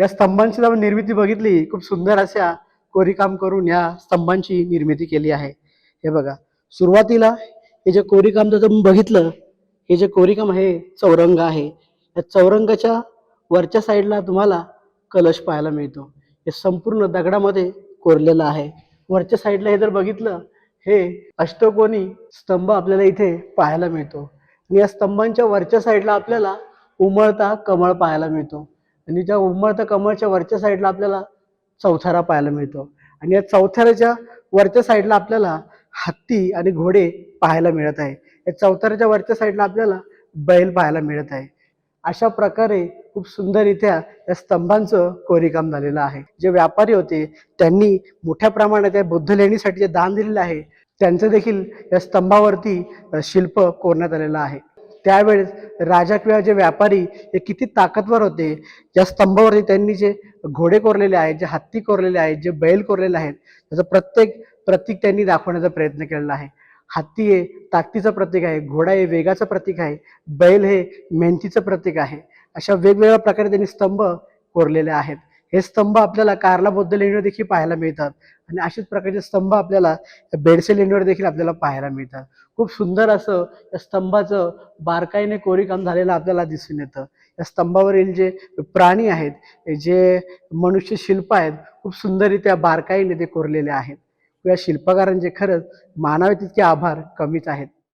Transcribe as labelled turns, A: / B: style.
A: या स्तंभांची आपण निर्मिती बघितली. खूप सुंदर अशा कोरीकाम करून या स्तंभांची निर्मिती केली आहे. हे बघा. सुरुवातीला हे जे कोरीकाम जर तुम्ही बघितलं हे जे कोरीकाम आहे चौरंग आहे. या चौरंगाच्या वरच्या साईडला तुम्हाला कलश पाहायला मिळतो. हे संपूर्ण दगडामध्ये कोरलेलं आहे. वरच्या साईडला हे जर बघितलं हे अष्टकोनी स्तंभ आपल्याला इथे पाहायला मिळतो. आणि या स्तंभांच्या वरच्या साईडला आपल्याला उमळता कमळ पाहायला मिळतो. आणि त्या उमळता कमळच्या वरच्या साईडला आपल्याला चौथारा पाहायला मिळतो. आणि या चौथाऱ्याच्या वरच्या साईडला आपल्याला हत्ती आणि घोडे पाहायला मिळत आहे. या चौथाऱ्याच्या वरच्या साईडला आपल्याला बैल पाहायला मिळत आहे. अशा प्रकारे खूप सुंदर या स्तंभांचं कोरीकाम झालेलं आहे. जे व्यापारी होते त्यांनी मोठ्या प्रमाणात या बुद्ध लेणीसाठी जे दान दिलेलं आहे त्यांचं देखील या स्तंभावरती शिल्प कोरण्यात आलेलं आहे. त्यावेळेस राजा किंवा जे व्यापारी हे किती ताकदवर होते या स्तंभावरती त्यांनी जे घोडे कोरलेले आहेत जे हत्ती कोरलेले आहेत जे बैल कोरलेले आहेत त्याचं प्रत्येक प्रतीक त्यांनी दाखवण्याचा प्रयत्न केलेला आहे. हत्ती हे ताकदीचं प्रतीक आहे घोडा हे वेगाचं प्रतीक आहे बैल हे मेहनतीचं प्रतीक आहे. अशा वेगवेगळ्या प्रकारे त्यांनी स्तंभ कोरलेले आहेत. हे स्तंभ आपल्याला कार्ला बौद्ध लेणीवर देखील पाहायला मिळतात. आणि अशाच प्रकारचे स्तंभ आपल्याला बेडसे लेणीवर देखील आपल्याला पाहायला मिळतात. खूप सुंदर असं या स्तंभाचं बारकाईने कोरीकाम झालेलं आपल्याला दिसून येतं. या स्तंभावरील जे प्राणी आहेत जे मनुष्य शिल्प आहेत खूप सुंदररित्या बारकाईने ते कोरलेले आहेत. या शिल्पकारांचे खरंच मानावे तितके आभार कमीच आहेत.